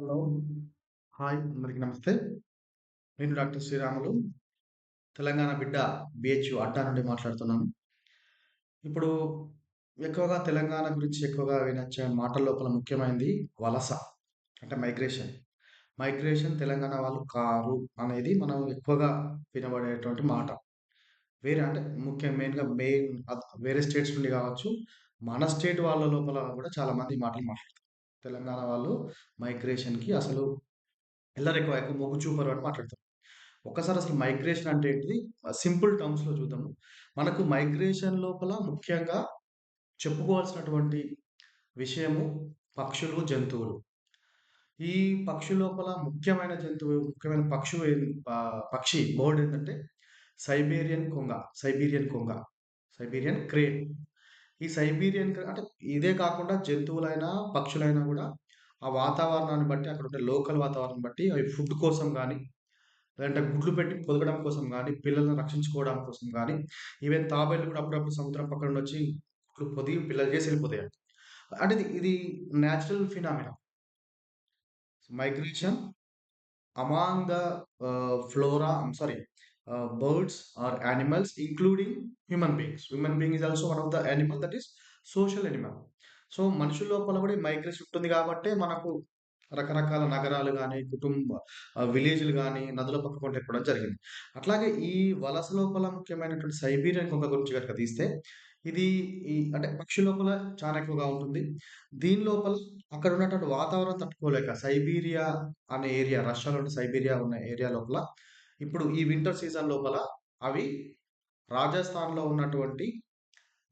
Hello. Hi. అందరికి నమస్తే. నేను డాక్టర్ శ్రీరాములు. తెలంగాణ బిడ్డ బీహెచ్‌యు అడ్డా నుండి మాట్లాడుతున్నాను. ఇప్పుడు ఎక్కువగా తెలంగాణ గురించి ఎక్కువగా వినొచ్చే మాటల లోపల ముఖ్యమైనది వలస. అంటే మైగ్రేషన్. మైగ్రేషన్ తెలంగాణ వాళ్ళు కారు అనేది మనం ఎక్కువగా వినబడేటువంటి మాట. వేరే అంటే ముఖ్య మెయిన్‌గా మెయిన్ వేరే స్టేట్స్ నుండి కావచ్చు, మన స్టేట్ వాళ్ళ లోపల కూడా చాలామంది మాటలు మాట్లాడతారు. తెలంగాణ వాళ్ళు మైగ్రేషన్‌కి అసలు ఎల్లరెక్కువ ఎక్కువ మొగ్గు చూపరు అని మాట్లాడతారు. ఒక్కసారి అసలు మైగ్రేషన్ అంటే ఏంటిది? సింపుల్ టర్మ్స్‌లో చూద్దాము. మనకు మైగ్రేషన్ లోపల ముఖ్యంగా చెప్పుకోవాల్సినటువంటి విషయము పక్షులు, జంతువులు. ఈ పక్షి లోపల ముఖ్యమైన జంతువు, ముఖ్యమైన పక్షు పక్షి బర్డ్ ఏంటంటే సైబేరియన్ కొంగ. సైబీరియన్ కొంగ. Siberian crane. ఈ సైబీరియన్ అంటే ఇదే కాకుండా జంతువులైనా, పక్షులైనా కూడా ఆ వాతావరణాన్ని బట్టి అక్కడ ఉండే లోకల్ వాతావరణం బట్టి అవి ఫుడ్ కోసం కానీ లేదంటే గుడ్లు పెట్టి పొదగడం కోసం కానీ పిల్లలను రక్షించుకోవడం కోసం కానీ ఈవెన్ తాబేలు కూడా అప్పుడప్పుడు సముద్రం పక్కన వచ్చి గుడ్లు పొదిగి పిల్లలు చేసి వెళ్ళిపోతాయి అంటే ఇది ఇది phenomena. Migration among the flora sorry ah, birds or animals including human beings. Human being is also one of the animal that is social animal. So, మనుషుల లోపల కూడా ఈ మైగ్రేషన్ ఉంటుంది కాబట్టే మనకు రకరకాల నగరాలు కానీ కుటుంబ విలేజ్‌లు కానీ నదుల పక్కకుండా ఎక్కడం జరిగింది. అట్లాగే ఈ వలస లోపల ముఖ్యమైనటువంటి సైబీరియన్ కుక్క గురించి కనుక తీస్తే, ఇది ఈ అంటే పక్షి లోపల చాలా ఎక్కువగా ఉంటుంది. దీని లోపల అక్కడ ఉన్నటువంటి వాతావరణం తట్టుకోలేక సైబీరియా అనే ఏరియా రష్యాలో ఉన్న సైబీరియా ఉన్న ఏరియా లోపల ఇప్పుడు ఈ వింటర్ సీజన్ లోపల అవి రాజస్థాన్‌లో ఉన్నటువంటి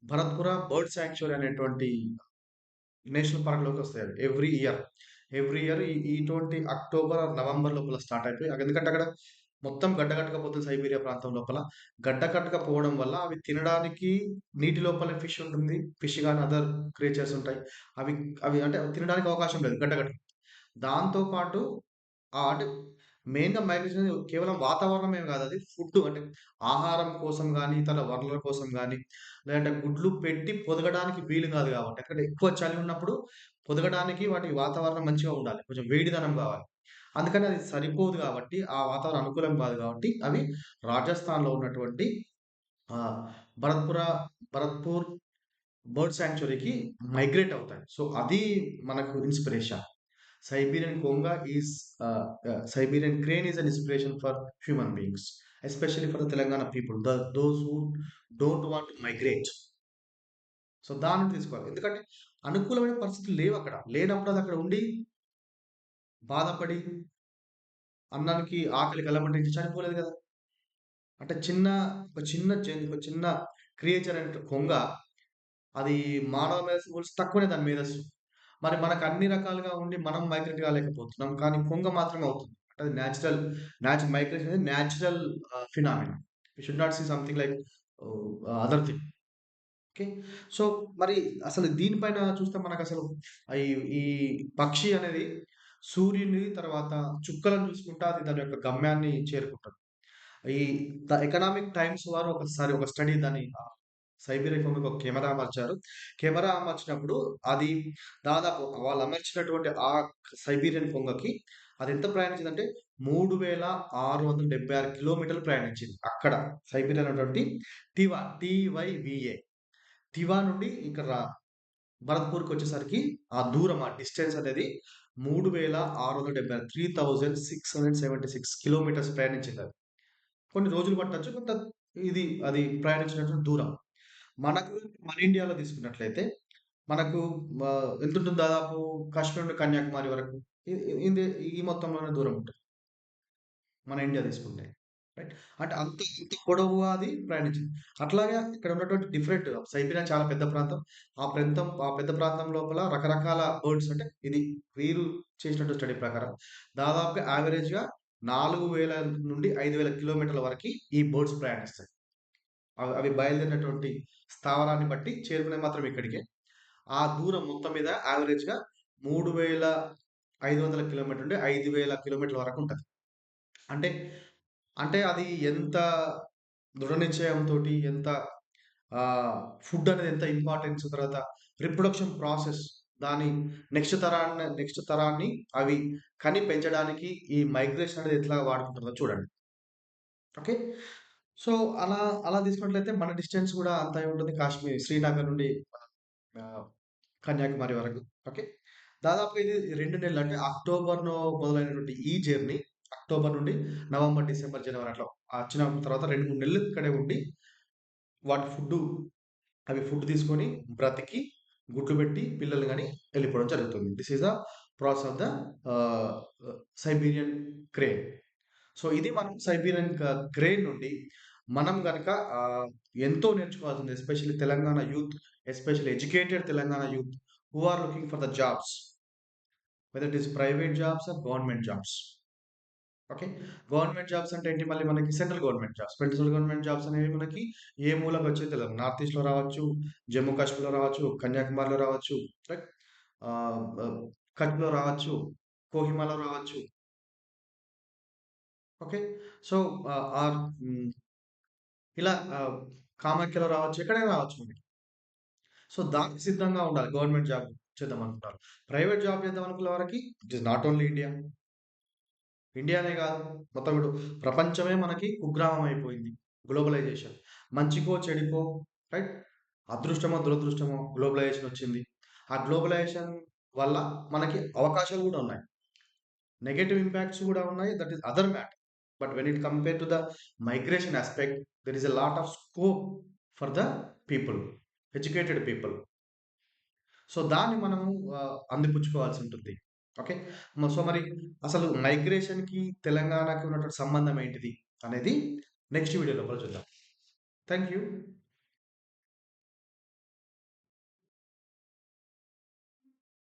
భరత్‌పుర బర్డ్ శాంక్చురీ అనేటువంటి నేషనల్ పార్క్‌లోకి వస్తాయి ఎవ్రీ ఇయర్. ఎవ్రీ ఇయర్ ఇటువంటి అక్టోబర్ నవంబర్ లోపల స్టార్ట్ అయిపోయి ఎందుకంటే అక్కడ మొత్తం గడ్డ కట్టకపోతుంది సైబీరియా ప్రాంతం లోపల. గడ్డ కట్టకపోవడం వల్ల అవి తినడానికి నీటి లోపల ఫిష్ ఉంటుంది. ఫిష్ కానీ అదర్ క్రియేచర్స్ ఉంటాయి. అవి అవి అంటే తినడానికి అవకాశం లేదు గడ్డ కట్ట దాంతో పాటు అంటే మెయిన్‌గా మైగ్రేషన్ కేవలం వాతావరణమే కాదు అది ఫుడ్ అంటే ఆహారం కోసం కానీ ఇతర వనరుల కోసం కానీ లేదంటే గుడ్లు పెట్టి పొదగడానికి వీలు కాదు కాబట్టి. ఎందుకంటే ఎక్కువ చలి ఉన్నప్పుడు పొదగడానికి వాటి వాతావరణం మంచిగా ఉండాలి. కొంచెం వేడిదనం కావాలి. అందుకని అది సరిపోదు కాబట్టి, ఆ వాతావరణం అనుకూలం కాదు కాబట్టి, అవి రాజస్థాన్‌లో ఉన్నటువంటి భరత్‌పుర భరత్‌పూర్ బర్డ్ శాంక్చురీకి మైగ్రేట్ అవుతాయి. సో, అది మనకు ఇన్‌స్పిరేషన్. సైబీరియన్ కొంగ is Siberian crane is an inspiration for human beings. Especially for the Telangana people. The those who don't want migrate. So, దాన్ని తీసుకోవాలి. ఎందుకంటే అనుకూలమైన పరిస్థితులు అక్కడ లేనప్పుడు అది అక్కడ ఉండి బాధపడి అన్నానికి ఆకలి కలబడి చనిపోలేదు కదా! అంటే చిన్న ఒక చిన్న ఒక చిన్న క్రియేచర్ అనే కొంగ అది మానవ మేధస్సు పోలిస్తే తక్కువనే దాని మేధస్సు. మరి మనకు అన్ని రకాలుగా ఉండి మనం మైగ్రేట్ కాలేకపోతున్నాం. కానీ కొంగ మాత్రమే అవుతుంది. అంటే అది నేచురల్ నాచ్ మైగ్రేషన్ అనేది natural ah, phenomena. We should not see something like other thing. Okay. So, మరి అసలు దీనిపైన చూస్తే మనకసలు ఈ ఈ పక్షి అనేది సూర్యుని తర్వాత చుక్కలను చూసుకుంటా అది దాని యొక్క గమ్యాన్ని చేరుకుంటది. ఈ ద ఎకనామిక్ టైమ్స్ వారు ఒకసారి ఒక స్టడీ దాన్ని సైబీరియా కొంగకి ఒక కెమెరా అమర్చారు. కెమెరా అమర్చినప్పుడు అది దాదాపు వాళ్ళు అమర్చినటువంటి ఆ సైబీరియన్ కొంగకి అది ఎంత ప్రయాణించిందంటే 3676 కిలోమీటర్లు ప్రయాణించింది. అక్కడ సైబీరియన్ అనేటువంటి టివా టివైవిఏ టివా నుండి ఇక్కడ భరత్పూర్కి వచ్చేసరికి ఆ దూరం ఆ డిస్టెన్స్ అనేది 3676 3676 కిలోమీటర్స్ ప్రయాణించిందది. కొన్ని రోజులు పట్టచ్చు కొంత ఇది అది ప్రయాణించినటువంటి దూరం. మనకు మన ఇండియాలో తీసుకున్నట్లయితే మనకు ఎంత ఉంటుంది దాదాపు కాశ్మీర్ నుండి కన్యాకుమారి వరకు. ఇది ఈ మొత్తంలోనే దూరం ఉంటుంది. మన ఇండియా తీసుకుంటే. రైట్. అంటే అంత ఇంత పొడవుగా అది ప్రయాణించింది. అట్లాగే ఇక్కడ ఉన్నటువంటి డిఫరెంట్ సైబీరియా చాలా పెద్ద ప్రాంతం. ఆ ప్రాంతం ఆ పెద్ద ప్రాంతం లోపల రకరకాల బర్డ్స్ అంటే ఇది వీరు చేసినటువంటి స్టడీ ప్రకారం దాదాపుగా యావరేజ్‌గా 4000 నుండి ఐదు వేల కిలోమీటర్ల వరకు ఈ బర్డ్స్ ప్రయాణిస్తాయి. అవి అవి బయలుదేరినటువంటి స్థావరాన్ని బట్టి చేరుకునేది మాత్రం ఇక్కడికే. ఆ దూరం మొత్తం మీద యావరేజ్‌గా 3500 కిలోమీటర్ల నుండి 5000 కిలోమీటర్ల వరకు ఉంటుంది. అంటే, అంటే అది ఎంత దృఢ నిశ్చయంతో ఎంత ఫుడ్ అనేది ఎంత ఇంపార్టెన్స్ తర్వాత రిప్రొడక్షన్ ప్రాసెస్ దాని నెక్స్ట్ తరాన్ని నెక్స్ట్ తరాన్ని అవి కని పెంచడానికి ఈ మైగ్రేషన్ అనేది ఎట్లా వాడుకుంటుందో చూడండి. ఓకే? సో అలా అలా తీసుకున్నట్లయితే మన డిస్టెన్స్ కూడా అంతే ఉంటుంది కాశ్మీర్ శ్రీనగర్ నుండి ఆ, కన్యాకుమారి వరకు. ఓకే? దాదాపుగా ఇది రెండు నెలలు అంటే అక్టోబర్లో మొదలైనటువంటి ఈ జర్నీ అక్టోబర్ నుండి నవంబర్ డిసెంబర్ జనవరి అట్లా వచ్చిన తర్వాత రెండు మూడు నెలలు ఇక్కడే ఉండి వాటి ఫుడ్ అవి ఫుడ్ తీసుకొని బ్రతికి గుడ్లు పెట్టి పిల్లలు కానీ వెళ్ళిపోవడం జరుగుతుంది. This is the process of the Siberian crane so ఇది మనం సైబీరియన్ క్రేన్ నుండి మనం కనుక ఎంతో నేర్చుకోవాల్సింది especially Telangana youth especially educated Telangana youth who are looking for the jobs whether it is private jobs or government jobs okay government jobs అంటే ఏంటి? మళ్ళీ మనకి central government jobs central government jobs అనేవి మనకి ఏ మూలకు వచ్చేది తెలియదు నార్త్ ఈస్ట్లో రావచ్చు జమ్మూ కాశ్మీర్లో రావచ్చు కన్యాకుమారిలో రావచ్చు రైట్ కచ్లో రావచ్చు కోహిమాలో రావచ్చు. ఓకే సో ఆర్ ఇలా కామాఖ్యలో రావచ్చు ఎక్కడైనా రావచ్చు మనకి. సో దానికి సిద్ధంగా ఉండాలి. గవర్నమెంట్ జాబ్ చేద్దాం అనుకుంటారు. ప్రైవేట్ జాబ్ చేద్దాం అనుకునే వారికి it is not only India. ఇండియానే కాదు. మొత్తం ఇప్పుడు ప్రపంచమే మనకి కుగ్రామం అయిపోయింది. గ్లోబలైజేషన్. మంచికో చెడికో రైట్? అదృష్టమో దురదృష్టమో గ్లోబలైజేషన్ వచ్చింది. ఆ గ్లోబలైజేషన్ వల్ల మనకి అవకాశాలు కూడా ఉన్నాయి. నెగటివ్ ఇంపాక్ట్స్ కూడా ఉన్నాయి. That is other matter. But when it compare to the migration aspect there is a lot of scope for the people educated people so దాన్ని మనము అందిపుచ్చుకోవాల్సి ఉంటుంది. ఓకే సో మరి అసలు మైగ్రేషన్కి తెలంగాణకి ఉన్నటువంటి సంబంధం ఏంటిది అనేది నెక్స్ట్ వీడియో లోపల చూద్దాం. Thank you